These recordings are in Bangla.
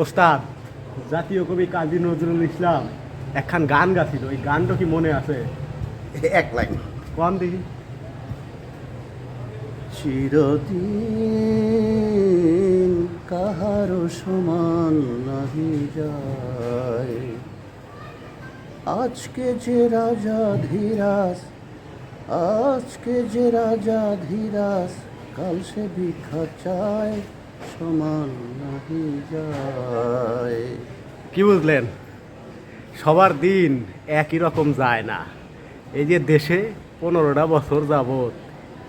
ওস্তাদ জাতীয় কবি কাজী নজরুল ইসলাম একখান গান গাছিল ওই গানটা কি মনে আছে? এক লাইন। কোন দেখি। চিরদিন কাহারো সমান নাহি যায়। আজকে যে রাজা ধীরাস আজকে যে রাজা ধীরাস কাল সে ভিক্ষা চায়। সমান নাহি যায়। কি বুঝলেন? সবার দিন একই রকম যায় না। এই যে দেশে পনেরোটা বছর যাবৎ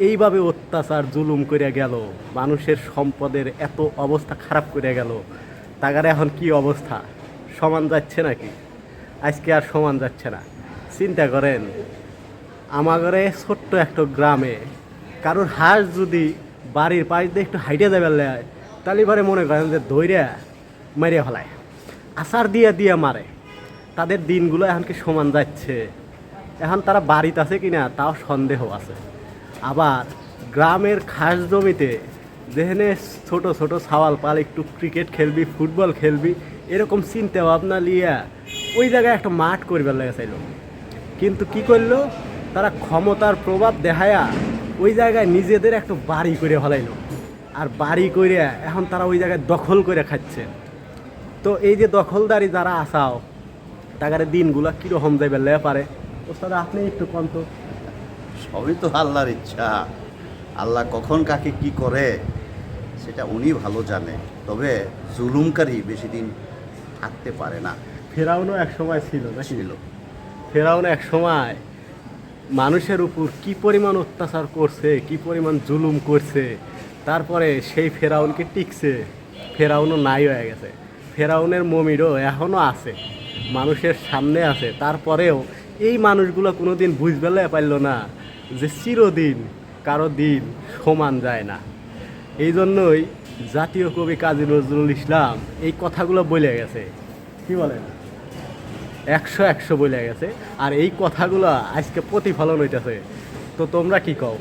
এইভাবে অত্যাচার জুলুম করে গেল, মানুষের সম্পদের এত অবস্থা খারাপ করে গেল, তাগারে এখন কি অবস্থা? সমান যাচ্ছে নাকি? আজকে আর সমান যাচ্ছে না। চিন্তা করেন, আমাগরে ছোট্ট একটা গ্রামে কারোর হাঁস যদি বাড়ির পাশ দিয়ে একটু হাইটে যাবে তাহলে এবারে মনে করেন যে দৈরা মেরে ফেলায়। আচার দিয়ে দিয়ে মারে। তাদের দিনগুলো এখন কি সমান যাচ্ছে? এখন তারা বাড়িতে আছে কি না তাও সন্দেহ আছে। আবার গ্রামের খাস জমিতে যেখানে ছোট ছোট সাওয়াল পাল, একটু ক্রিকেট খেলবি, ফুটবল খেলবি, এরকম চিন্তা ভাবনা লিয়া ওই জায়গায় একটা মাঠ করিবার লেগে চাইল। কিন্তু কি করল? তারা ক্ষমতার প্রভাব দেখায়া ওই জায়গায় নিজেদের একটা বাড়ি করে ফেলাইলো। আর বাড়ি করে এখন তারা ওই জায়গায় দখল করে খাচ্ছে। তো এই যে দখলদারি যারা আসাও তাগারে দিনগুলো কীরকম যাইবে লে পারে? ওস্তাদ আপনি একটু কম তো। সবই তো আল্লাহর ইচ্ছা। আল্লাহ কখন কাকে কি করে সেটা উনি ভালো জানে। তবে জুলুমকারী বেশি দিন থাকতে পারে না। ফেরাউনও এক সময় ছিল নাকি? ছিল। ফেরাউন এক সময় মানুষের উপর কি পরিমাণ অত্যাচার করছে কি পরিমাণ জুলুম করছে তারপরে সেই ফেরাউনকে টিকছে। ফেরাউনও নাই হয়ে গেছে। ফেরাউনের মমিরও এখনও আছে। মানুষের সামনে আছে। তারপরেও এই মানুষগুলো কোনো দিন বুঝবেলে পারল না যে চিরদিন কারও দিন সমান যায় না। এই জন্যই জাতীয় কবি কাজী নজরুল ইসলাম এই কথাগুলো বলে গেছে। কি বলেন একশো একশো বলে গেছে। আর এই কথাগুলো আজকে প্রতিফলন হইতেছে। তো তোমরা কি কও?